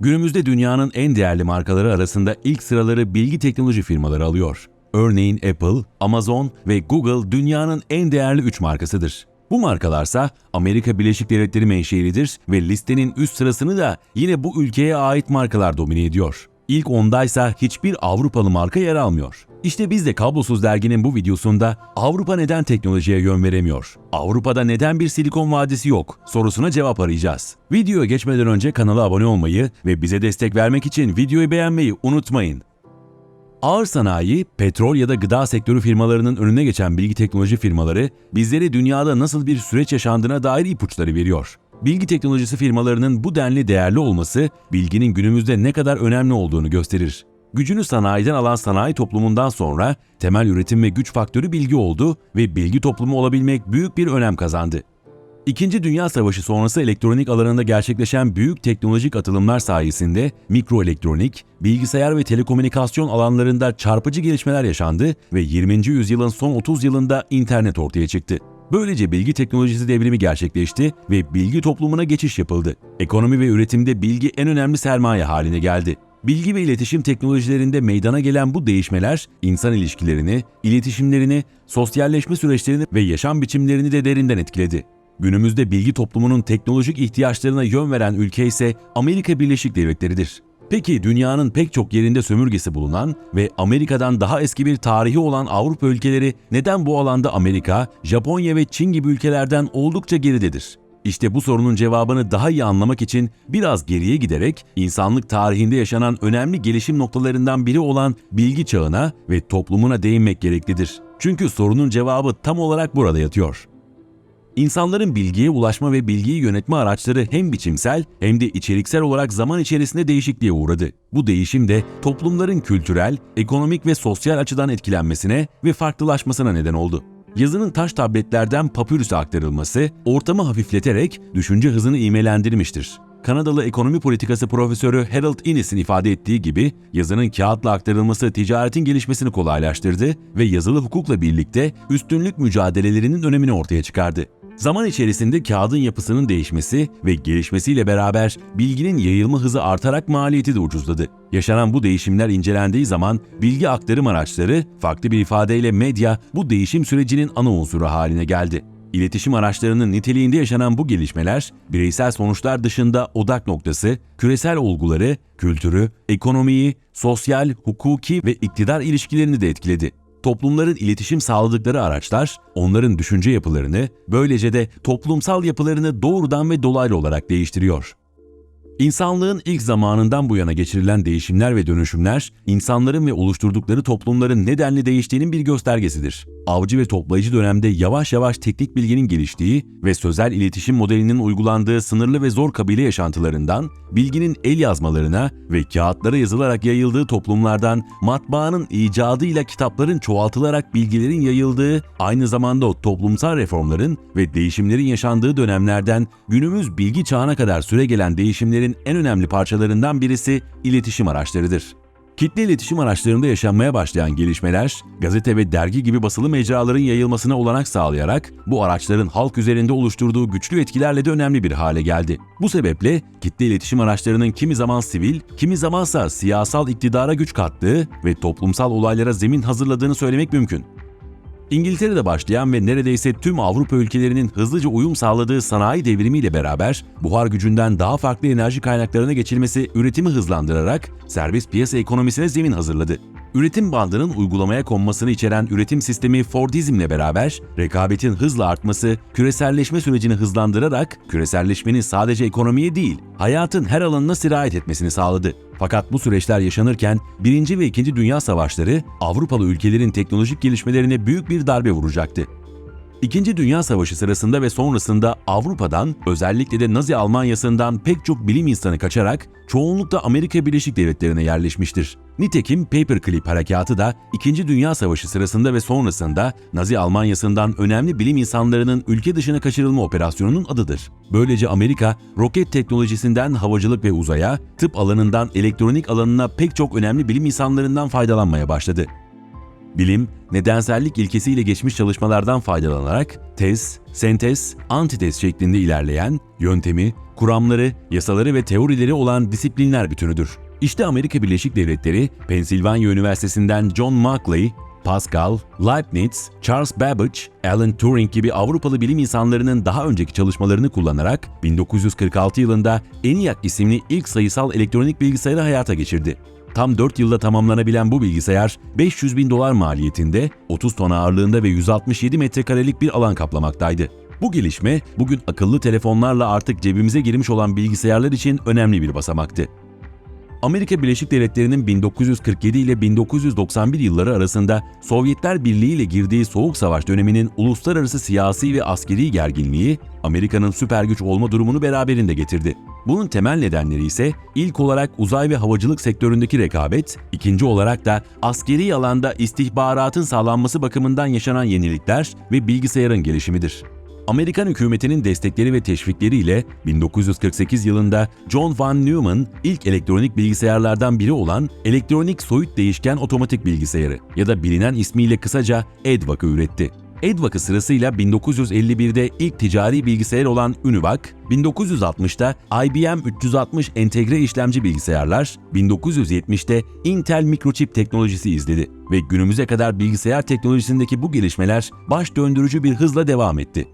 Günümüzde dünyanın en değerli markaları arasında ilk sıraları bilgi teknoloji firmaları alıyor. Örneğin Apple, Amazon ve Google dünyanın en değerli 3 markasıdır. Bu markalarsa Amerika Birleşik Devletleri menşeilidir ve listenin üst sırasını da yine bu ülkeye ait markalar domine ediyor. İlk ondaysa hiçbir Avrupalı marka yer almıyor. İşte biz de Kablosuz Dergi'nin bu videosunda Avrupa neden teknolojiye yön veremiyor? Avrupa'da neden bir silikon vadisi yok? sorusuna cevap arayacağız. Videoya geçmeden önce kanala abone olmayı ve bize destek vermek için videoyu beğenmeyi unutmayın. Ağır sanayi, petrol ya da gıda sektörü firmalarının önüne geçen bilgi teknoloji firmaları bizlere dünyada nasıl bir süreç yaşandığına dair ipuçları veriyor. Bilgi teknolojisi firmalarının bu denli değerli olması bilginin günümüzde ne kadar önemli olduğunu gösterir. Gücünü sanayiden alan sanayi toplumundan sonra temel üretim ve güç faktörü bilgi oldu ve bilgi toplumu olabilmek büyük bir önem kazandı. İkinci Dünya Savaşı sonrası elektronik alanında gerçekleşen büyük teknolojik atılımlar sayesinde mikroelektronik, bilgisayar ve telekomünikasyon alanlarında çarpıcı gelişmeler yaşandı ve 20. yüzyılın son 30 yılında internet ortaya çıktı. Böylece bilgi teknolojisi devrimi gerçekleşti ve bilgi toplumuna geçiş yapıldı. Ekonomi ve üretimde bilgi en önemli sermaye haline geldi. Bilgi ve iletişim teknolojilerinde meydana gelen bu değişmeler insan ilişkilerini, iletişimlerini, sosyalleşme süreçlerini ve yaşam biçimlerini de derinden etkiledi. Günümüzde bilgi toplumunun teknolojik ihtiyaçlarına yön veren ülke ise Amerika Birleşik Devletleri'dir. Peki dünyanın pek çok yerinde sömürgesi bulunan ve Amerika'dan daha eski bir tarihi olan Avrupa ülkeleri neden bu alanda Amerika, Japonya ve Çin gibi ülkelerden oldukça geridedir? İşte bu sorunun cevabını daha iyi anlamak için biraz geriye giderek insanlık tarihinde yaşanan önemli gelişim noktalarından biri olan bilgi çağına ve toplumuna değinmek gereklidir. Çünkü sorunun cevabı tam olarak burada yatıyor. İnsanların bilgiye ulaşma ve bilgiyi yönetme araçları hem biçimsel hem de içeriksel olarak zaman içerisinde değişikliğe uğradı. Bu değişim de toplumların kültürel, ekonomik ve sosyal açıdan etkilenmesine ve farklılaşmasına neden oldu. Yazının taş tabletlerden papürüse aktarılması, ortamı hafifleterek düşünce hızını ivmelendirmiştir. Kanadalı ekonomi politikası profesörü Harold Innes'in ifade ettiği gibi yazının kağıtla aktarılması ticaretin gelişmesini kolaylaştırdı ve yazılı hukukla birlikte üstünlük mücadelelerinin önemini ortaya çıkardı. Zaman içerisinde kağıdın yapısının değişmesi ve gelişmesiyle beraber bilginin yayılma hızı artarak maliyeti de ucuzladı. Yaşanan bu değişimler incelendiği zaman bilgi aktarım araçları, farklı bir ifadeyle medya bu değişim sürecinin ana unsuru haline geldi. İletişim araçlarının niteliğinde yaşanan bu gelişmeler, bireysel sonuçlar dışında odak noktası, küresel olguları, kültürü, ekonomiyi, sosyal, hukuki ve iktidar ilişkilerini de etkiledi toplumların iletişim sağladıkları araçlar, onların düşünce yapılarını, böylece de toplumsal yapılarını doğrudan ve dolaylı olarak değiştiriyor. İnsanlığın ilk zamanından bu yana geçirilen değişimler ve dönüşümler, insanların ve oluşturdukları toplumların nedenli değiştiğinin bir göstergesidir. Avcı ve toplayıcı dönemde yavaş yavaş teknik bilginin geliştiği ve sözel iletişim modelinin uygulandığı sınırlı ve zor kabile yaşantılarından, bilginin el yazmalarına ve kağıtlara yazılarak yayıldığı toplumlardan, matbaanın icadıyla kitapların çoğaltılarak bilgilerin yayıldığı, aynı zamanda toplumsal reformların ve değişimlerin yaşandığı dönemlerden günümüz bilgi çağına kadar süre gelen değişimlerin en önemli parçalarından birisi iletişim araçlarıdır. Kitle iletişim araçlarında yaşanmaya başlayan gelişmeler, gazete ve dergi gibi basılı mecraların yayılmasına olanak sağlayarak bu araçların halk üzerinde oluşturduğu güçlü etkilerle de önemli bir hale geldi. Bu sebeple kitle iletişim araçlarının kimi zaman sivil, kimi zamansa siyasal iktidara güç kattığı ve toplumsal olaylara zemin hazırladığını söylemek mümkün. İngiltere'de başlayan ve neredeyse tüm Avrupa ülkelerinin hızlıca uyum sağladığı sanayi devrimiyle beraber buhar gücünden daha farklı enerji kaynaklarına geçilmesi üretimi hızlandırarak serbest piyasa ekonomisine zemin hazırladı. Üretim bandının uygulamaya konmasını içeren üretim sistemi Fordizmle beraber rekabetin hızla artması küreselleşme sürecini hızlandırarak küreselleşmenin sadece ekonomiye değil, hayatın her alanına sirayet etmesini sağladı. Fakat bu süreçler yaşanırken 1. ve 2. Dünya Savaşları Avrupalı ülkelerin teknolojik gelişmelerine büyük bir darbe vuracaktı. İkinci Dünya Savaşı sırasında ve sonrasında Avrupa'dan, özellikle de Nazi Almanyası'ndan pek çok bilim insanı kaçarak çoğunlukla Amerika Birleşik Devletleri'ne yerleşmiştir. Nitekim Paperclip harekatı da İkinci Dünya Savaşı sırasında ve sonrasında Nazi Almanyası'ndan önemli bilim insanlarının ülke dışına kaçırılma operasyonunun adıdır. Böylece Amerika, roket teknolojisinden havacılık ve uzaya, tıp alanından elektronik alanına pek çok önemli bilim insanlarından faydalanmaya başladı. Bilim, nedensellik ilkesiyle geçmiş çalışmalardan faydalanarak tez, sentez, antitez şeklinde ilerleyen, yöntemi, kuramları, yasaları ve teorileri olan disiplinler bütünüdür. İşte Amerika Birleşik Devletleri, Pennsylvania Üniversitesi'nden John Maclay, Pascal, Leibniz, Charles Babbage, Alan Turing gibi Avrupalı bilim insanlarının daha önceki çalışmalarını kullanarak 1946 yılında ENIAC isimli ilk sayısal elektronik bilgisayarı hayata geçirdi. Tam 4 yılda tamamlanabilen bu bilgisayar 500 bin dolar maliyetinde, 30 ton ağırlığında ve 167 metrekarelik bir alan kaplamaktaydı. Bu gelişme bugün akıllı telefonlarla artık cebimize girmiş olan bilgisayarlar için önemli bir basamaktı. Amerika Birleşik Devletleri'nin 1947 ile 1991 yılları arasında Sovyetler Birliği ile girdiği Soğuk Savaş döneminin uluslararası siyasi ve askeri gerginliği, Amerika'nın süper güç olma durumunu beraberinde getirdi. Bunun temel nedenleri ise ilk olarak uzay ve havacılık sektöründeki rekabet, ikinci olarak da askeri alanda istihbaratın sağlanması bakımından yaşanan yenilikler ve bilgisayarın gelişimidir. Amerikan hükümetinin destekleri ve teşvikleriyle 1948 yılında John Von Neumann ilk elektronik bilgisayarlardan biri olan elektronik soyut değişken otomatik bilgisayarı ya da bilinen ismiyle kısaca EDVAC'ı üretti. EDVAC'ı sırasıyla 1951'de ilk ticari bilgisayar olan Univac, 1960'da IBM 360 entegre işlemci bilgisayarlar, 1970'te Intel mikroçip teknolojisi izledi ve günümüze kadar bilgisayar teknolojisindeki bu gelişmeler baş döndürücü bir hızla devam etti.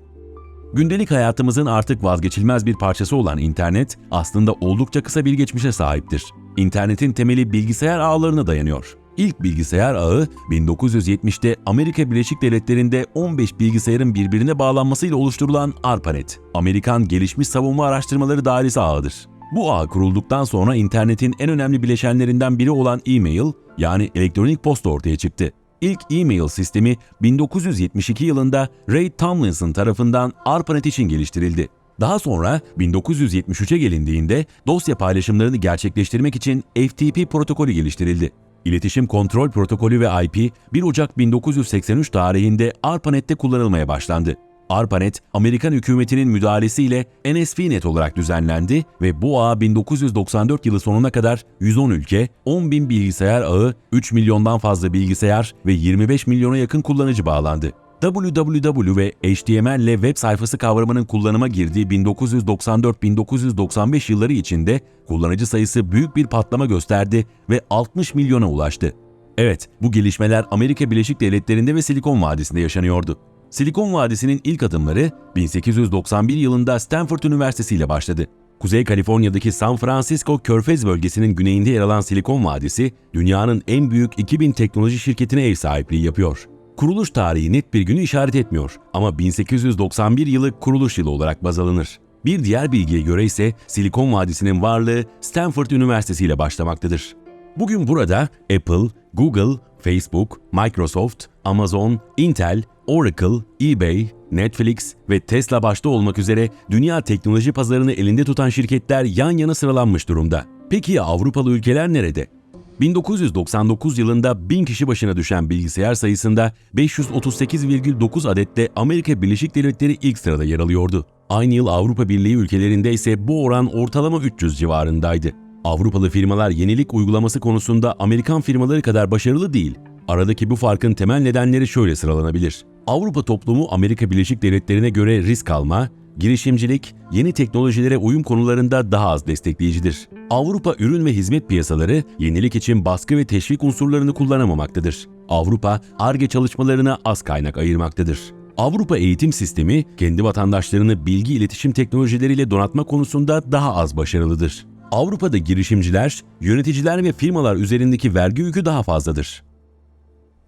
Gündelik hayatımızın artık vazgeçilmez bir parçası olan internet aslında oldukça kısa bir geçmişe sahiptir. İnternetin temeli bilgisayar ağlarına dayanıyor. İlk bilgisayar ağı 1970'te Amerika Birleşik Devletleri'nde 15 bilgisayarın birbirine bağlanmasıyla oluşturulan ARPANET, Amerikan Gelişmiş Savunma Araştırmaları Dairesi ağıdır. Bu ağ kurulduktan sonra internetin en önemli bileşenlerinden biri olan e-mail yani elektronik posta ortaya çıktı. İlk e-mail sistemi 1972 yılında Ray Tomlinson tarafından ARPANET için geliştirildi. Daha sonra 1973'e gelindiğinde dosya paylaşımlarını gerçekleştirmek için FTP protokolü geliştirildi. İletişim Kontrol Protokolü ve IP 1 Ocak 1983 tarihinde ARPANET'te kullanılmaya başlandı. ARPANET, Amerikan hükümetinin müdahalesiyle NSVNet olarak düzenlendi ve bu ağ 1994 yılı sonuna kadar 110 ülke, 10 bin bilgisayar ağı, 3 milyondan fazla bilgisayar ve 25 milyona yakın kullanıcı bağlandı. Www ve HTML ile web sayfası kavramının kullanıma girdiği 1994-1995 yılları içinde kullanıcı sayısı büyük bir patlama gösterdi ve 60 milyona ulaştı. Evet, bu gelişmeler Amerika Birleşik Devletleri'nde ve Silikon Vadisi'nde yaşanıyordu. Silikon Vadisi'nin ilk adımları 1891 yılında Stanford Üniversitesi ile başladı. Kuzey Kaliforniya'daki San Francisco Körfez bölgesinin güneyinde yer alan Silikon Vadisi, dünyanın en büyük 2000 teknoloji şirketine ev sahipliği yapıyor. Kuruluş tarihi net bir günü işaret etmiyor ama 1891 yılı kuruluş yılı olarak baz alınır. Bir diğer bilgiye göre ise Silikon Vadisi'nin varlığı Stanford Üniversitesi ile başlamaktadır. Bugün burada Apple, Google, Facebook, Microsoft, Amazon, Intel, Oracle, eBay, Netflix ve Tesla başta olmak üzere dünya teknoloji pazarını elinde tutan şirketler yan yana sıralanmış durumda. Peki ya Avrupalı ülkeler nerede? 1999 yılında 1000 kişi başına düşen bilgisayar sayısında 538,9 adette Amerika Birleşik Devletleri ilk sırada yer alıyordu. Aynı yıl Avrupa Birliği ülkelerinde ise bu oran ortalama 300 civarındaydı. Avrupalı firmalar yenilik uygulaması konusunda Amerikan firmaları kadar başarılı değil. Aradaki bu farkın temel nedenleri şöyle sıralanabilir. Avrupa toplumu Amerika Birleşik Devletleri'ne göre risk alma, girişimcilik, yeni teknolojilere uyum konularında daha az destekleyicidir. Avrupa ürün ve hizmet piyasaları yenilik için baskı ve teşvik unsurlarını kullanamamaktadır. Avrupa ARGE çalışmalarına az kaynak ayırmaktadır. Avrupa eğitim sistemi kendi vatandaşlarını bilgi iletişim teknolojileriyle donatma konusunda daha az başarılıdır. Avrupa'da girişimciler, yöneticiler ve firmalar üzerindeki vergi yükü daha fazladır.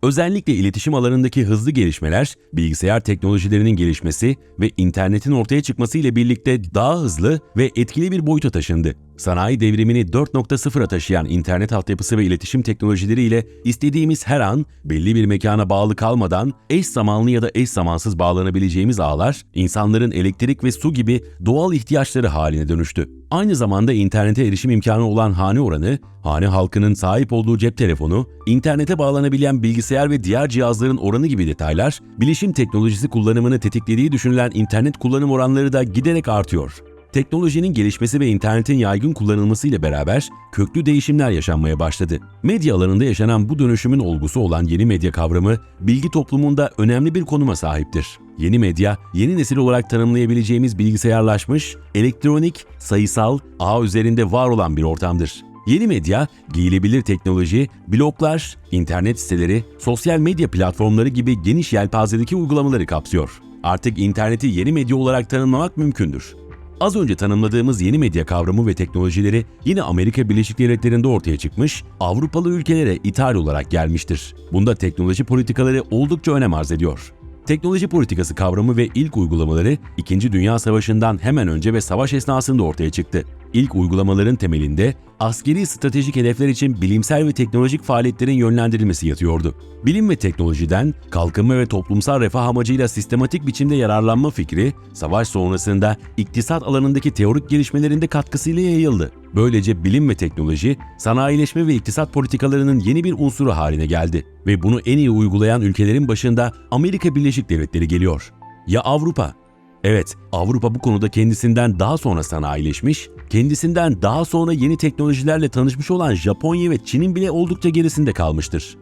Özellikle iletişim alanındaki hızlı gelişmeler, bilgisayar teknolojilerinin gelişmesi ve internetin ortaya çıkması ile birlikte daha hızlı ve etkili bir boyuta taşındı. Sanayi devrimini 4.0'a taşıyan internet altyapısı ve iletişim teknolojileriyle istediğimiz her an belli bir mekana bağlı kalmadan eş zamanlı ya da eş zamansız bağlanabileceğimiz ağlar, insanların elektrik ve su gibi doğal ihtiyaçları haline dönüştü. Aynı zamanda internete erişim imkanı olan hane oranı, hane halkının sahip olduğu cep telefonu, internete bağlanabilen bilgisayar ve diğer cihazların oranı gibi detaylar, bilişim teknolojisi kullanımını tetiklediği düşünülen internet kullanım oranları da giderek artıyor. Teknolojinin gelişmesi ve internetin yaygın kullanılması ile beraber köklü değişimler yaşanmaya başladı. Medya alanında yaşanan bu dönüşümün olgusu olan yeni medya kavramı bilgi toplumunda önemli bir konuma sahiptir. Yeni medya, yeni nesil olarak tanımlayabileceğimiz bilgisayarlaşmış, elektronik, sayısal, ağ üzerinde var olan bir ortamdır. Yeni medya, giyilebilir teknoloji, bloglar, internet siteleri, sosyal medya platformları gibi geniş yelpazedeki uygulamaları kapsıyor. Artık interneti yeni medya olarak tanımlamak mümkündür. Az önce tanımladığımız yeni medya kavramı ve teknolojileri yine Amerika Birleşik Devletleri'nde ortaya çıkmış, Avrupalı ülkelere ithal olarak gelmiştir. Bunda teknoloji politikaları oldukça önem arz ediyor. Teknoloji politikası kavramı ve ilk uygulamaları 2. Dünya Savaşı'ndan hemen önce ve savaş esnasında ortaya çıktı. İlk uygulamaların temelinde askeri stratejik hedefler için bilimsel ve teknolojik faaliyetlerin yönlendirilmesi yatıyordu. Bilim ve teknolojiden kalkınma ve toplumsal refah amacıyla sistematik biçimde yararlanma fikri, savaş sonrasında iktisat alanındaki teorik gelişmelerinde katkısıyla yayıldı. Böylece bilim ve teknoloji, sanayileşme ve iktisat politikalarının yeni bir unsuru haline geldi ve bunu en iyi uygulayan ülkelerin başında Amerika Birleşik Devletleri geliyor. Ya Avrupa? Evet, Avrupa bu konuda kendisinden daha sonra sanayileşmiş, kendisinden daha sonra yeni teknolojilerle tanışmış olan Japonya ve Çin'in bile oldukça gerisinde kalmıştır.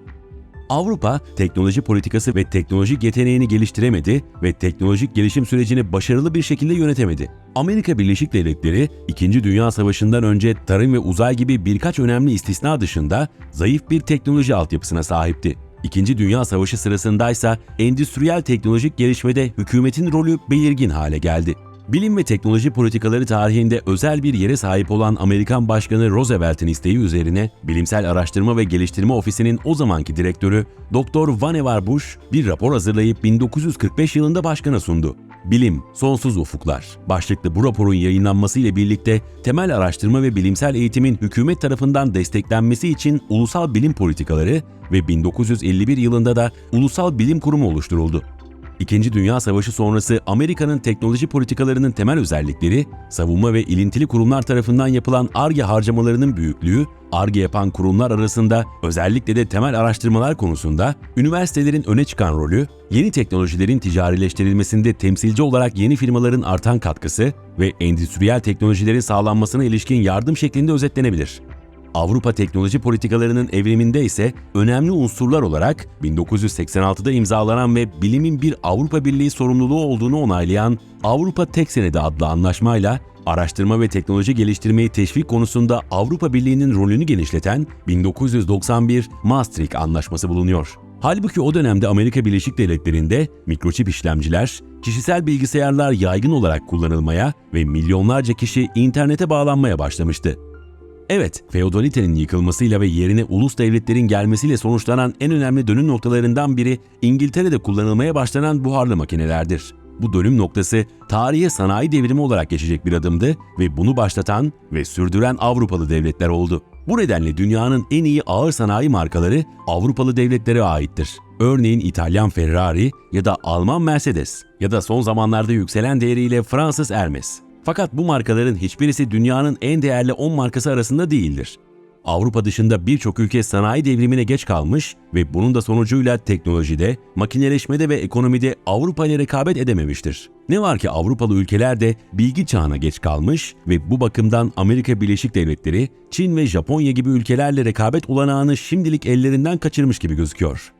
Avrupa, teknoloji politikası ve teknolojik yeteneğini geliştiremedi ve teknolojik gelişim sürecini başarılı bir şekilde yönetemedi. Amerika Birleşik Devletleri, 2. Dünya Savaşı'ndan önce tarım ve uzay gibi birkaç önemli istisna dışında zayıf bir teknoloji altyapısına sahipti. İkinci Dünya Savaşı sırasındaysa endüstriyel teknolojik gelişmede hükümetin rolü belirgin hale geldi. Bilim ve teknoloji politikaları tarihinde özel bir yere sahip olan Amerikan Başkanı Roosevelt'in isteği üzerine Bilimsel Araştırma ve Geliştirme Ofisi'nin o zamanki direktörü Dr. Vannevar Bush bir rapor hazırlayıp 1945 yılında başkana sundu. Bilim, Sonsuz Ufuklar başlıklı bu raporun yayınlanması ile birlikte temel araştırma ve bilimsel eğitimin hükümet tarafından desteklenmesi için ulusal bilim politikaları ve 1951 yılında da Ulusal Bilim Kurumu oluşturuldu. İkinci Dünya Savaşı sonrası Amerika'nın teknoloji politikalarının temel özellikleri, savunma ve ilintili kurumlar tarafından yapılan ARGE harcamalarının büyüklüğü, ARGE yapan kurumlar arasında özellikle de temel araştırmalar konusunda üniversitelerin öne çıkan rolü, yeni teknolojilerin ticarileştirilmesinde temsilci olarak yeni firmaların artan katkısı ve endüstriyel teknolojilerin sağlanmasına ilişkin yardım şeklinde özetlenebilir. Avrupa teknoloji politikalarının evriminde ise önemli unsurlar olarak 1986'da imzalanan ve bilimin bir Avrupa Birliği sorumluluğu olduğunu onaylayan Avrupa Tek Senedi adlı anlaşmayla araştırma ve teknoloji geliştirmeyi teşvik konusunda Avrupa Birliği'nin rolünü genişleten 1991 Maastricht Anlaşması bulunuyor. Halbuki o dönemde Amerika Birleşik Devletleri'nde mikroçip işlemciler, kişisel bilgisayarlar yaygın olarak kullanılmaya ve milyonlarca kişi internete bağlanmaya başlamıştı. Evet, feodalitenin yıkılmasıyla ve yerine ulus devletlerin gelmesiyle sonuçlanan en önemli dönüm noktalarından biri İngiltere'de kullanılmaya başlanan buharlı makinelerdir. Bu dönüm noktası tarihe sanayi devrimi olarak geçecek bir adımdı ve bunu başlatan ve sürdüren Avrupalı devletler oldu. Bu nedenle dünyanın en iyi ağır sanayi markaları Avrupalı devletlere aittir. Örneğin İtalyan Ferrari ya da Alman Mercedes ya da son zamanlarda yükselen değeriyle Fransız Hermes. Fakat bu markaların hiçbirisi dünyanın en değerli 10 markası arasında değildir. Avrupa dışında birçok ülke sanayi devrimine geç kalmış ve bunun da sonucuyla teknolojide, makineleşmede ve ekonomide Avrupa ile rekabet edememiştir. Ne var ki Avrupalı ülkeler de bilgi çağına geç kalmış ve bu bakımdan Amerika Birleşik Devletleri, Çin ve Japonya gibi ülkelerle rekabet olanağını şimdilik ellerinden kaçırmış gibi gözüküyor.